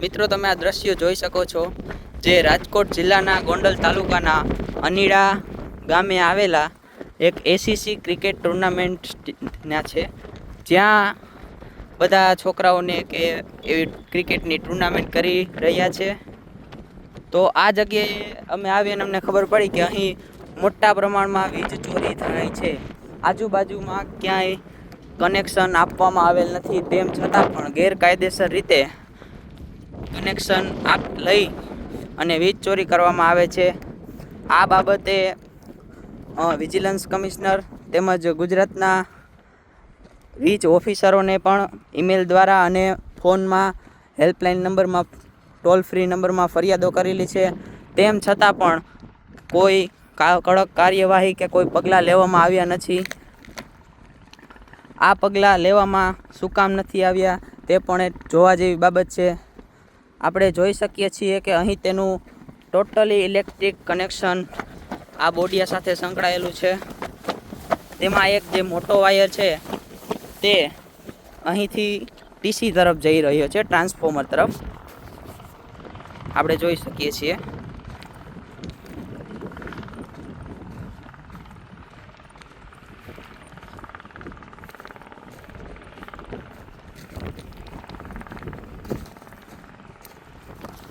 મિત્રો, તમે આ દ્રશ્યો જોઈ શકો છો જે રાજકોટ જિલ્લાના ગોંડલ તાલુકાના અનીડા ગામે આવેલા એક એસીસી ક્રિકેટ ટુર્નામેન્ટના છે. જ્યાં બધા છોકરાઓને કે એવી ક્રિકેટની ટુર્નામેન્ટ કરી રહ્યા છે. તો આ જગ્યાએ અમે આવીને અમને ખબર પડી કે અહીં મોટા પ્રમાણમાં વીજ ચોરી થાય છે. આજુબાજુમાં ક્યાંય કનેક્શન આપવામાં આવેલ નથી, તેમ છતાં પણ ગેરકાયદેસર રીતે કનેક્શન આપ લઈ અને વીજ ચોરી કરવામાં આવે છે. આ બાબતે વિજિલન્સ કમિશનર તેમજ ગુજરાતના વીજ ઓફિસરોને પણ ઈમેલ દ્વારા અને ફોનમાં હેલ્પલાઇન નંબરમાં ટોલ ફ્રી નંબરમાં ફરિયાદો કરેલી છે. તેમ છતાં પણ કોઈ કડક કાર્યવાહી કે કોઈ પગલાં લેવામાં આવ્યા નથી. આ પગલાં લેવામાં શું કામ નથી આવ્યા તે પણ એક જોવા જેવી બાબત છે. આપણે જોઈ શકીએ છીએ કે અહીં તેનું ટોટલી ઇલેક્ટ્રિક કનેક્શન આ બોડિયા સાથે સંકળાયેલું છે. તેમાં એક જે મોટો વાયર છે, તે અહીંથી ટીસી તરફ જઈ રહ્યો છે, ટ્રાન્સફોર્મર તરફ. આપણે જોઈ શકીએ છીએ.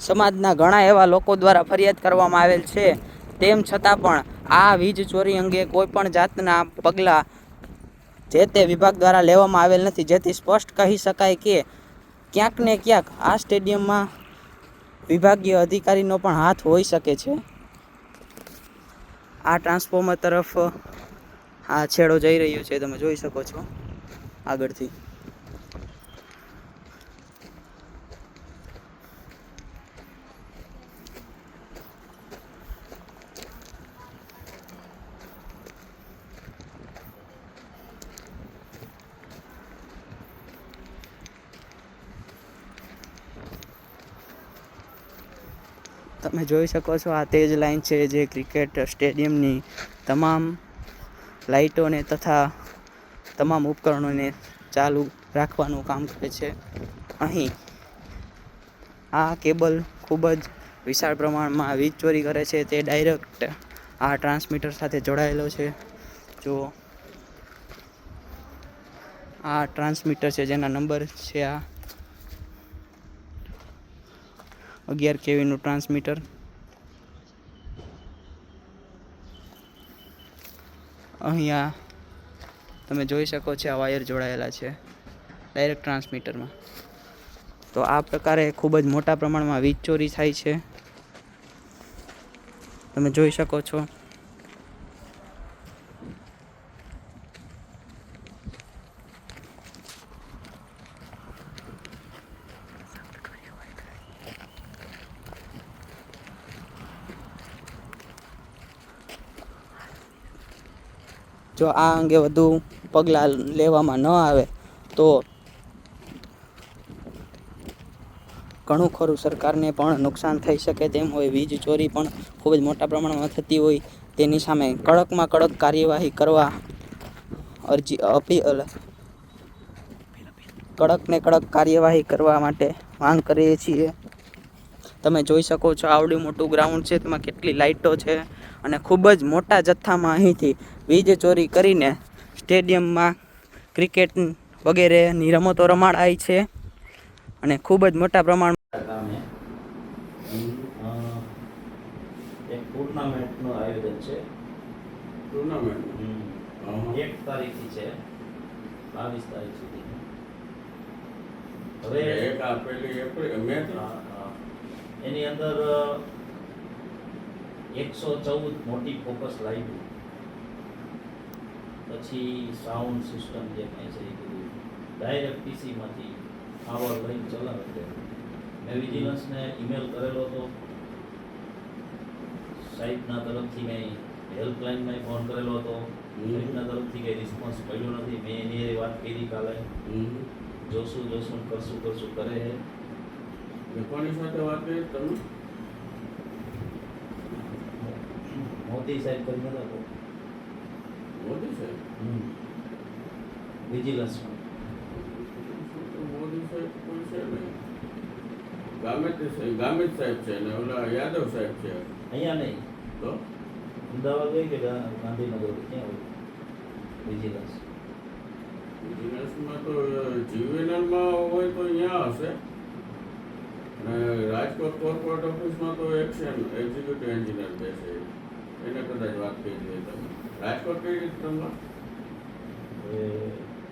સમાજના ઘણા એવા લોકો દ્વારા ફરિયાદ કરવામાં આવેલ છે. તેમ છતાં પણ આ વીજ ચોરી અંગે કોઈ પણ જાતના પગલાં જે તે વિભાગ દ્વારા લેવામાં આવેલ નથી. જેથી સ્પષ્ટ કહી શકાય કે ક્યાંક ને ક્યાંક આ સ્ટેડિયમમાં વિભાગીય અધિકારીનો પણ હાથ હોઈ શકે છે. આ ટ્રાન્સફોર્મર તરફ આ છેડો જઈ રહ્યો છે. તમે જોઈ શકો છો આગળથી. તમે જોઈ શકો છો આ તેજ લાઈન છે જે ક્રિકેટ સ્ટેડિયમની તમામ લાઇટોને તથા તમામ ઉપકરણોને ચાલુ રાખવાનું કામ કરે છે. અહીં આ કેબલ ખૂબ જ વિશાળ પ્રમાણમાં વીજ ચોરી કરે છે. તે ડાયરેક્ટ આ ટ્રાન્સમીટર સાથે જોડાયેલો છે. જો આ ટ્રાન્સમીટર છે જેના નંબર છે આ અગિયાર કેવીનું ટ્રાન્સમીટર? અહીંયા તમે જોઈ શકો છો આ વાયર જોડાયેલા છે, ડાયરેક્ટ ટ્રાન્સમીટરમાં. તો આ પ્રકારે ખૂબ જ મોટા પ્રમાણમાં વીજ ચોરી થાય છે. તમે જોઈ શકો છો જો આ અંગે વધુ પગલાં લેવામાં ન આવે તો ઘણું ખરું સરકારને પણ નુકસાન થઈ શકે તેમ હોય. વીજ ચોરી પણ ખૂબ જ મોટા પ્રમાણમાં થતી હોય. તેની સામે કડકમાં કડક કાર્યવાહી કરવા અરજી અપીલ કડકને કડક કાર્યવાહી કરવા માટે માંગ કરીએ છીએ. તમે જોઈ શકો છો આવડું મોટું ગ્રાઉન્ડ છે. તેમાં કેટલી લાઇટો છે. અને ખૂબ જ મોટા જથ્થામાં અહીંથી વીજ ચોરી કરીને સ્ટેડિયમમાં ક્રિકેટ વગેરેની રમતો રમાડાય છે અને ખૂબ જ મોટા પ્રમાણમાં એક ટુર્નામેન્ટનું આયોજન છે. ટુર્નામેન્ટ? એક તારીખથી છે. બાવીસ તારીખ સુધી. હવે એક આપેલી એપ્રિલ હા. એની અંદર એકસો ચૌદ મોટી ફોકસ લાઈટ. પછી સાઉન્ડ સિસ્ટમ જે કાંઈ છે એ બધું. ડાયરેક્ટ પીસીમાંથી પાવર લઈને ચલાવે છે મેં વિજિલન્સને ઈમેલ કરેલો હતો. સાહેબના તરફથી મેં હેલ્પલાઇનમાં ફોન કરેલો હતો. સાહેબના તરફથી કંઈ રિસ્પોન્સ મળ્યો નથી. મેં એની એ વાત કરી કાલે. જોશું જોશું કરશું કરશું કરે છે કોની સાથે વાત કરી તમે? મોદી સાહેબ કરી નતા તો મોદી સાહેબ વિજિલન્સમાં મોદી સાહેબ કોઈ છે નહીં. ગામિત ગામિત સાહેબ છે ને ઓલા યાદવ સાહેબ છે. અહીંયા નહીં. તો? અમદાવાદ હોય કે ગાંધીનગર? ક્યાં હોય? વિજિલન્સ બિઝનેસમાં તો જીવીએનએલમાં હોય તો અહીંયા હશે. અને રાજકોટ કોર્પોરેટ ઓફિસમાં તો એક્શન એક્ઝિક્યુટિવ એન્જિનિયર બેસે એને કદાચ વાત કરી હોય તમે રાજકોટ કઈ રીતે તમને?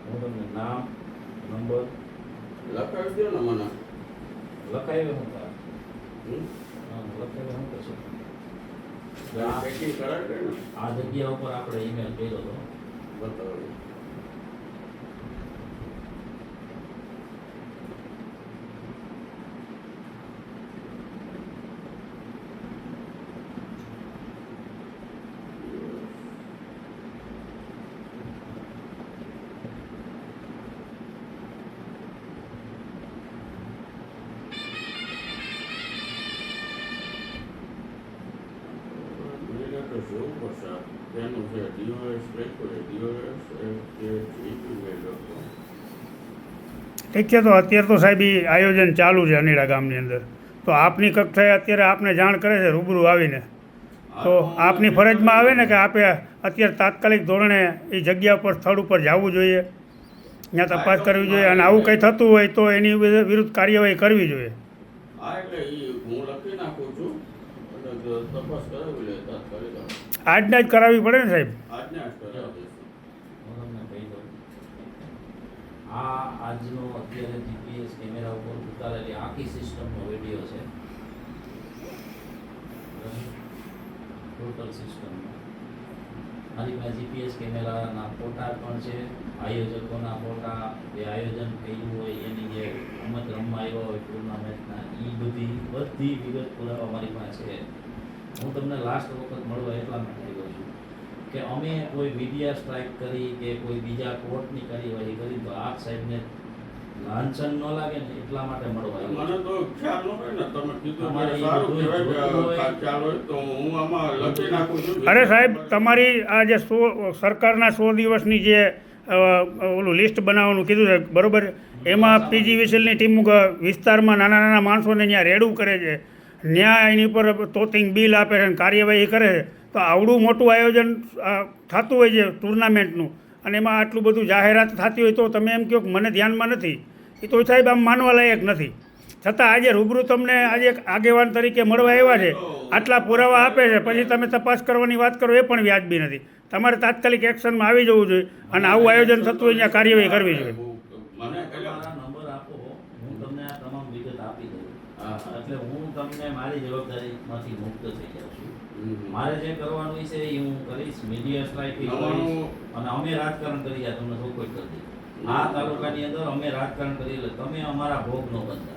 હું તમને નામ નંબર? લખાવી દો ને મને. લખાવ્યો હું તાર. હમ? હા લખાવ્યો હું કશું પેકિંગ કરાવી ને. આ જગ્યા ઉપર આપણે ઈમેલ કર્યો હતો બતાવો મને તો જોવું પડશે આ તેનું છે ડીઓએસ લખ્યું છે ડીઓએસ કે જીમેલ ડોટ કોમ ઠીક છે તો અત્યારે તો સાહેબ એ આયોજન ચાલુ છે અનીડા ગામની અંદર. તો આપની કક્ષાએ અત્યારે આપને જાણ કરે છે રૂબરૂ આવીને. તો આપની ફરજમાં આવે ને કે આપે અત્યારે તાત્કાલિક ધોરણે એ જગ્યા પર સ્થળ ઉપર જવું જોઈએ. ત્યાં તપાસ કરવી જોઈએ અને આવું કંઈ થતું હોય તો એની વિરુદ્ધ કાર્યવાહી કરવી જોઈએ. આજના જ કરાવવી પડે ને સાહેબ આજને આજ કરાવી દઈશું હું તમને કહી દઉં આ આજનો અત્યારે જીપીએસ કેમેરા ઉપર ઉતારેલી આખી સિસ્ટમનો વીડિયો છે. ટોટલ સિસ્ટમ મારી પાસે જીપીએસ કેમેરાના ફોટા પણ છે, આયોજકોના ફોટા, જે આયોજન કર્યું હોય એની જે રમત રમવા આવ્યા હોય ટુર્નામેન્ટના એ બધી બધી વિગત પુરાવા મારી પાસે છે. હું તમને લાસ્ટ વખત મળવા એટલા કે અમે કોઈ મીડિયા સ્ટ્રાઇક કરી કે કોઈ બીજા કોર્ટની કાર્યવાહી કરી તો આપ સાહેબને લાંછન ન લાગે ને એટલા માટે મળવા મને તો ખ્યાલ ન હોય ને. તમે કીધું સારું કહેવાય હોય. ખ્યાલ હોય તો હું આમાં લખી નાખું છું. અરે સાહેબ તમારી આ જે સો સરકારના સો દિવસની જે ઓલું લિસ્ટ બનાવવાનું કીધું છે બરોબર? એમાં પીજી વિસેલની ટીમ વિસ્તારમાં નાના નાના માણસોને ત્યાં રેડું કરે છે. ન્યાય એની ઉપર તોતિંગ બિલ આપે છે અને કાર્યવાહી કરે છે. તો આવડું મોટું આયોજન થતું હોય છે ટુર્નામેન્ટનું અને એમાં આટલું બધું જાહેરાત થતી હોય તો તમે એમ કહો કે મને ધ્યાનમાં નથી. એ તો સાહેબ આમ માનવા લાયક નથી. છતાં આજે રૂબરૂ તમને આજે એક આગેવાન તરીકે મળવા આવ્યા છે. આટલા પુરાવા આપે છે. પછી તમે તપાસ કરવાની વાત કરો એ પણ વ્યાજબી નથી. તમારે તાત્કાલિક એક્શનમાં આવી જવું જોઈએ અને આવું આયોજન થતું હોય ત્યાં કાર્યવાહી કરવી જોઈએ. નંબર આપો હું તમને આ તમામ વિગત આપી દઉં. એટલે હું તમને મારી જવાબદારીમાંથી મુક્ત થઈ જાઉં છું. મારે જે કરવાનું છે એ હું કરીશ મીડિયા સ્ટ્રાઇક અને અમે રાજકારણ કરી જાય તમને કોઈ કરી દઈએ આ તાલુકાની અંદર અમે રાજકારણ કરી એટલે તમે અમારા ભોગ ન બનતા.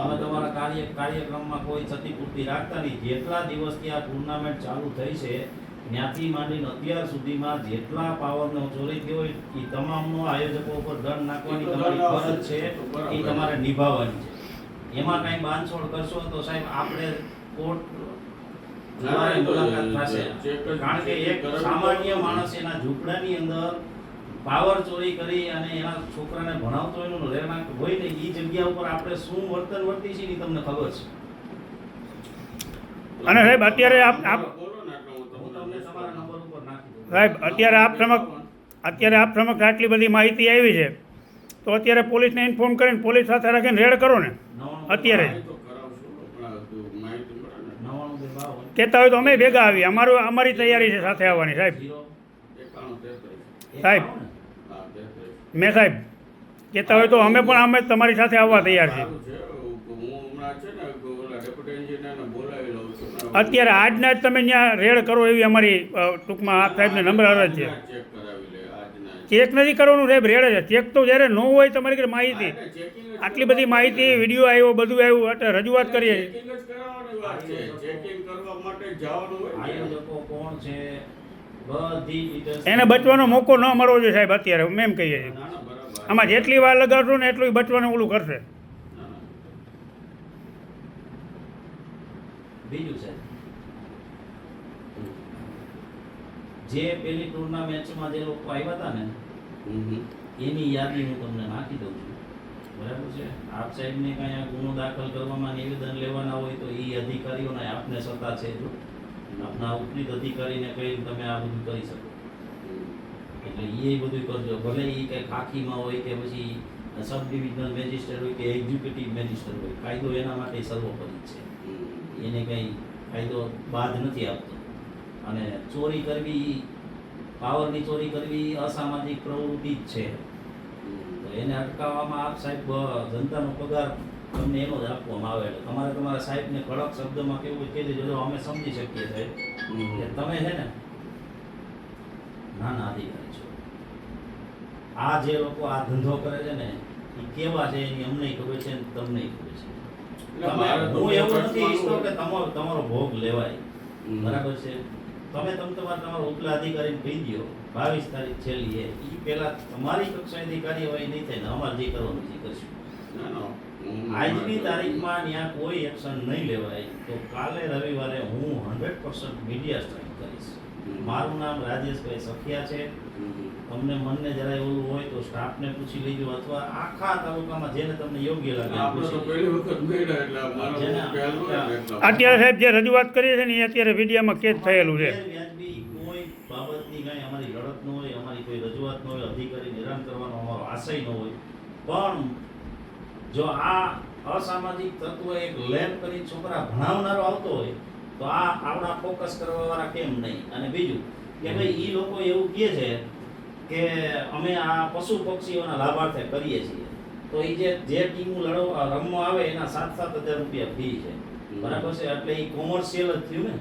અમે તમારા કાર્ય કાર્યક્રમમાં કોઈ ક્ષતિપૂર્તિ રાખતા નહીં. જેટલા દિવસથી આ ટુર્નામેન્ટ ચાલુ થઈ છે ત્યાંથી માંડીને અત્યાર સુધીમાં જેટલા પાવરનો ચોરી થયો હોય એ તમામનો આયોજકો ઉપર દંડ નાખવાની તમારી ફરજ છે. એ તમારે નિભાવવાની છે. એમાં કાંઈ બાંધછોડ કરશો તો સાહેબ આપણે કોર્ટ મુલાકાત થશે. કારણ કે એક સામાન્ય માણસ એના ઝૂંપડાની અંદર પાવર ચોરી કરી અને એના છોકરાને ભણાવતો એનું રહેણાંક હોય ને એ જગ્યા ઉપર આપણે શું વર્તન વર્તી છે એ તમને ખબર છે. અને સાહેબ અત્યારે આપ આપ બોલો ને એટલે હું હું તમને તમને તમારા નંબર ઉપર નાખી દઉં સાહેબ, અત્યારે આપ સમક્ષ અત્યારે આપ સમક્ષ આટલી બધી માહિતી આવી છે, તો અત્યારે પોલીસને ઇન્ફોર્મ કરીને પોલીસ સાથે રાખીને રેડ કરો ને અત્યારે. કહેતા હોય તો અમે ભેગા આવીએ અમારું અમારી તૈયારી છે સાથે આવવાની, સાહેબ સાહેબ. મેં સાહેબ, કહેતા હોય તો અમે પણ અમે તમારી સાથે આવવા તૈયાર છીએ અત્યારે આજના જ તમે ત્યાં રેડ કરો એવી અમારી ટૂંકમાં આપ સાહેબને નંબર અરજ છે. ચેક નથી કરવાનું સાહેબ રેડ છે. ચેક તો જ્યારે ન હોય તમારી ઘરે માહિતી. આટલી બધી માહિતી વીડિયો આવ્યો બધું આવ્યું એટલે રજૂઆત કરીએ. છીએ checking જ કરાવવાની વાત છે. ચેકિંગ કરવા માટે જ જવાનું હોય ને. આયોજકો કોણ છે? બધી details એને બચવાનો મોકો ન મળવો જોઈએ સાહેબ અત્યારે અમે એમ કહીએ. છીએ આમાં જેટલી વાર લગાડશો ને એટલું બચવાનું ઓલું કરશે ના, ના. બીજું છે. જે પેલી ટુર્નામેન્ટમાં જે લોકો આવ્યા હતા ને. એની યાદી હું તમને નાખી દઉં છું. બરાબર છે? આપ સાહેબને કાંઈ આ ગુનો દાખલ કરવામાં નિવેદન લેવાના હોય તો એ અધિકારીઓને આપને સત્તા છે જો. આપના ઉપરીત અધિકારીને કહીને તમે આ બધું કરી શકો. એટલે એ બધું કરજો. ભલે એ કંઈ ખાખીમાં હોય કે પછી સબ ડિવિઝનલ મેજિસ્ટર હોય કે એક્ઝિક્યુટિવ મેજિસ્ટર હોય કાયદો એના માટે સર્વોપરી છે. એને કંઈ કાયદો બાદ નથી આપતો. અને ચોરી કરવી પાવરની ચોરી કરવી અસામાજિક પ્રવૃત્તિ જ છે. તો એને અટકાવવામાં આપ સાહેબ જનતાનો પગાર તમને એનો જ આપવામાં આવે. એટલે તમારે તમારા સાહેબને કડક શબ્દમાં કેવું કહી દેજો અમે સમજી શકીએ સાહેબ કે તમે છે ને નાના અધિકારી છો. આ જે લોકો આ ધંધો કરે છે ને એ કેવા છે એની અમને ખબર છે ને તમને ખબર છે. હું એવું નથી ઈચ્છતો કે તમારો તમારો ભોગ લેવાય. બરાબર છે? તમે તમ તમારા તમારા ઉપલા અધિકારીને કહી દો બાવીસ તારીખ છેલ્લી એ. ઈ પહેલા તમારી કક્ષાએથી કાર્યવાહી નહીં થાય ને અમારે જે કરવાનું છે કરશું આજની તારીખમાં ત્યાં કોઈ એક્શન નહીં લેવાય. તો કાલે રવિવારે હું હંડ્રેડ પર્સન્ટ મીડિયા સ્ટ્રાઇક કરીશ. મારું નામ રાજેશભાઈ સખિયા છે. તમને મનને જરાય ઓલું હોય તો સ્ટાફને પૂછી લેજો અથવા આખા તાલુકામાં જેને તમને યોગ્ય લાગે એ આપણે તો પહેલી વખત મળ્યા એટલે મારો જેને ખ્યાલ હોય ને એટલા અત્યારે સાહેબ જે રજૂઆત કરી છે ને એ અત્યારે મીડિયામાં કેદ થયેલું છે. કોઈ બાબતની કાંઈ અમારી લડત ન હોય અમારી કોઈ રજૂઆત ન હોય અધિકારી નિરાણ કરવાનો અમારો આશય ન હોય. પણ જો આ અસામાજિક તત્વ એક લેબ કરી છોકરા ભણાવનારો આવતો હોય તો આ આવડા ફોકસ કરવા વાળા કેમ નહીં? અને બીજું કે ભાઈ એ લોકો એવું કહે છે કે અમે આ પશુ પક્ષીઓના લાભાર્થે કરીએ છીએ. તો એ જે જે ટીમો લડવા રમવા આવે એના સાત સાત હજાર રૂપિયા ફી છે. બરાબર છે? એટલે એ કોમર્શિયલ જ થયું ને.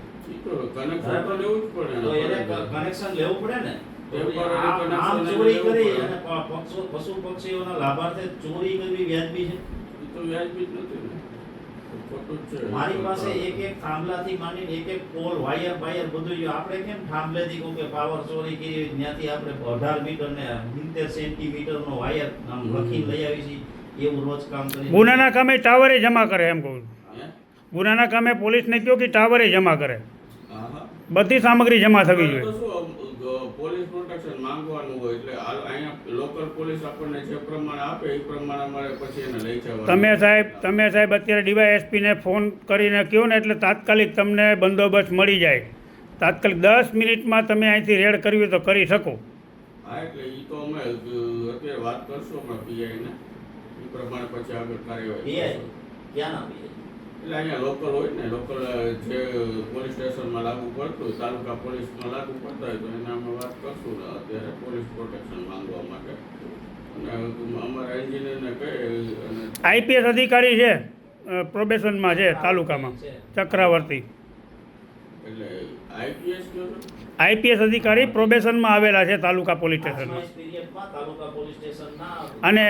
તો એને. કનેક્શન લેવું પડે ને? ચોરી કરી અને પક્ષો પશુ પક્ષીઓના લાભાર્થે ચોરી કરવી વ્યાજબી છે? તો વ્યાજબી જ નથી. મારી પાસે એક એક થાંભલાથી માંડીને એક એક પોલ વાયર વાયર બધું જો આપણે કેમ થાંભલેથી કહું કે પાવર ચોરી કરી ત્યાંથી આપણે અઢાર મીટર ને સિત્તેર સેન્ટીમીટર નો વાયર આમ લખીને લઈ આવી છીએ. એવું રોજ કામ કરી ગુનાના કામે ટાવરે જમા કરે એમ કહું ગુનાના કામે પોલીસને કહ્યું કે ટાવરે જમા કરે. બધી સામગ્રી જમા થવી જોઈએ. પોલીસ પ્રોટેક્શન માંગવાનું હોય એટલે અહીંયા લોકલ પોલીસ આપણને જે પ્રમાણે આપે એ પ્રમાણે અમારે પછી એને લઈ જવાનું. તમે સાહેબ તમે સાહેબ અત્યારે ડીવાયએસપીને ફોન કરીને કહો ને એટલે તાત્કાલિક તમને બંદોબસ્ત મળી જાય. તાત્કાલિક દસ મિનિટમાં તમે અહીંથી રેડ કરવી હોય તો કરી શકો. હા એટલે એ તો અમે અત્યારે વાત કરશું અમે પીઆઈને. એ પ્રમાણે પછી આગળ કાર્યવાહી. ક્યાં ના પીઆઈ? એટલે અહીંયા લોકલ હોય ને લોકલ જે પોલીસ સ્ટેશનમાં લાગુ પડતું હોય તાલુકા પોલીસમાં લાગુ પડતા હોય તો એના અમે વાત કરશું અત્યારે પોલીસ પ્રોટેક્શન માંગવા માટે. અને અમારા એન્જિનિયરને કહે અને આઈપીએસ અધિકારી છે પ્રોબેશનમાં છે તાલુકામાં ચક્રવર્તી. એટલે આઈપીએસ આઈપીએસ અધિકારી પ્રોબેશનમાં આવેલા છે તાલુકા પોલીસ સ્ટેશનમાં અને